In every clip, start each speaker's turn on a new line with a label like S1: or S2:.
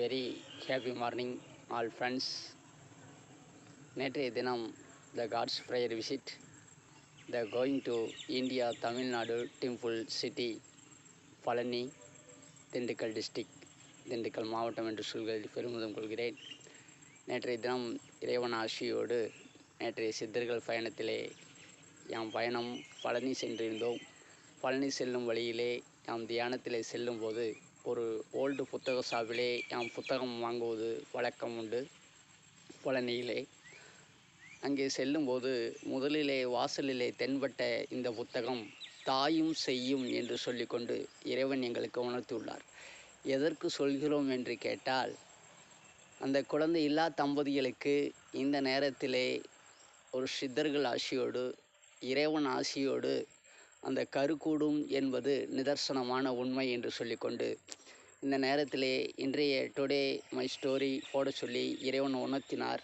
S1: Very happy morning all friends நேற்றைய தினம் the God's prayer visit the going to India Tamil Nadu temple city Palani Dindigul district Dindigul மாவட்டம் என்று சொல்வதில் பெருமிதம் கொள்கிறேன். நேற்றைய தினம் இறைவன் ஆசியோடு நேற்றைய சித்தர்கள் பயணத்திலே என் பயணம் பழனி சென்றிருந்தோம். பழனி செல்லும் வழியிலே நாம் தியானத்திலே செல்லும்போது ஒரு ஓல்டு புத்தக ஷாப்பிலே நாம் புத்தகம் வாங்குவது வழக்கம் உண்டு பழனியிலே. அங்கே செல்லும்போது முதலிலே வாசலிலே தென்பட்ட இந்த புத்தகம் தாயும் செய்யும் என்று சொல்லிக்கொண்டு இறைவன் எங்களுக்கு உணர்த்தியுள்ளார். எதற்கு சொல்கிறோம் என்று கேட்டால் அந்த குழந்தை இல்லா தம்பதிகளுக்கு இந்த நேரத்திலே ஒரு சித்தர்கள் ஆசியோடு இறைவன் ஆசியோடு அந்த கருக்கூடும் என்பது நிதர்சனமான உண்மை என்று சொல்லிக்கொண்டு இந்த நேரத்திலே இன்றைய டுடே மை ஸ்டோரி போட சொல்லி இறைவன் உணர்த்தினார்.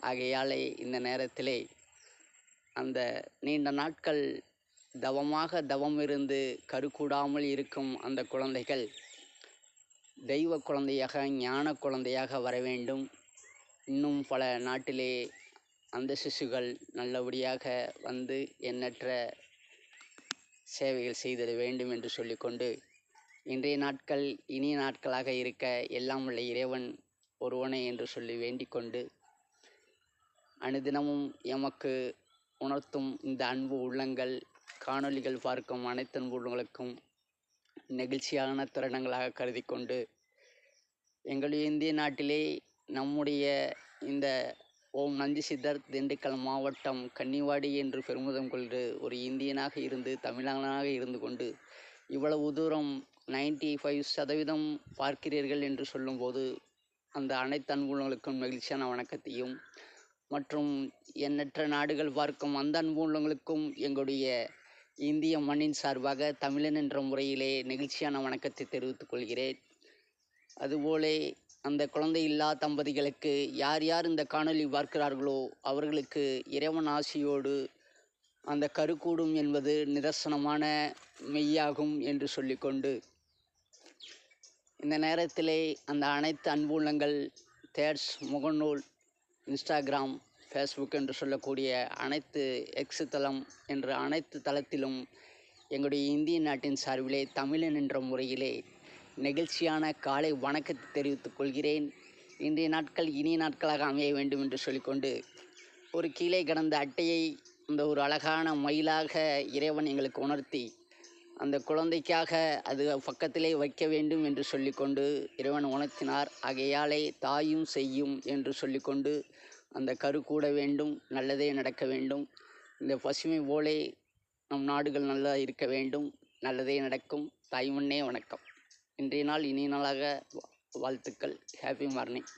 S1: ஆகையாலே இந்த நேரத்திலே அந்த நீண்ட நாட்கள் தவமாக தவம் இருந்து கருக்கூடாமல் இருக்கும் அந்த குழந்தைகள் தெய்வ குழந்தையாக ஞான குழந்தையாக வர வேண்டும். இன்னும் பல நாட்டிலே அந்த சிசுகள் நல்லபடியாக வந்து எண்ணற்ற சேவைகள் செய்திட வேண்டும் என்று சொல்லிக்கொண்டு இன்றைய நாட்கள் இனிய நாட்களாக இருக்க எல்லாம் உள்ள இறைவன் ஒருவனே என்று சொல்லி வேண்டிக்கொண்டு அனுதினமும் எமக்கு உணர்த்தும் இந்த அன்பு உள்ளங்கள் காணொளிகள் பார்க்கும் அனைத்து அன்பு உள்ளங்களுக்கும் நெகிழ்ச்சியான தருணங்களாக கருதி கொண்டு எங்களுடைய இந்திய நாட்டிலே நம்முடைய இந்த ஓம் நந்தி சித்தர் திண்டுக்கல் மாவட்டம் கன்னிவாடி என்று பெருமிதம் கொண்டு ஒரு இந்தியனாக இருந்து தமிழனாக இருந்து கொண்டு இவ்வளவு தூரம் நைன்டி ஃபைவ் சதவீதம் பார்க்கிறீர்கள் என்று சொல்லும்போது அந்த அனைத்து அன்புள்ளங்களுக்கும் மகிழ்ச்சியான வணக்கத்தையும் மற்றும் எண்ணற்ற நாடுகள் பார்க்கும் அந்த அன்பு எங்களுடைய இந்திய மண்ணின் சார்பாக தமிழன் என்ற முறையிலே நெகிழ்ச்சியான வணக்கத்தை தெரிவித்துக் கொள்கிறேன். அதுபோலே அந்த குழந்தை இல்லா தம்பதிகளுக்கு யார் யார் இந்த காணொளி பார்க்கிறார்களோ அவர்களுக்கு இறைவன் ஆசியோடு அந்த கருக்கூடும் என்பது நிதர்சனமான மெய்யாகும் என்று சொல்லிக்கொண்டு இந்த நேரத்திலே அந்த அனைத்து அன்புள்ளங்கள் தேட்ஸ் முகநூல் இன்ஸ்டாகிராம் ஃபேஸ்புக் என்று சொல்லக்கூடிய அனைத்து எக்ஸு தளம் என்ற அனைத்து தளத்திலும் எங்களுடைய இந்திய நாட்டின் சார்பிலே தமிழன் என்ற முறையிலே நெகிழ்ச்சியான காலை வணக்கத்தை தெரிவித்துக் கொள்கிறேன். இன்றைய நாட்கள் இனிய நாட்களாக அமைய வேண்டும் என்று சொல்லிக்கொண்டு ஒரு கீழே கிடந்த அட்டையை அந்த ஒரு அழகான மயிலாக இறைவன் எங்களுக்கு உணர்த்தி அந்த குழந்தைக்காக அது பக்கத்திலே வைக்க வேண்டும் என்று சொல்லிக்கொண்டு இறைவன் உணர்த்தினார். ஆகையாலே தாயும் செய்யும் என்று சொல்லிக்கொண்டு அந்த கரு கூட வேண்டும் நல்லதே நடக்க வேண்டும். இந்த பசுமை போலே நம் நாடுகள் நல்லா இருக்க வேண்டும் நல்லதே நடக்கும். தாய்மண்ணே வணக்கம். இன்றைய நாள் இனிய நாளாக வாழ்த்துக்கள். Happy morning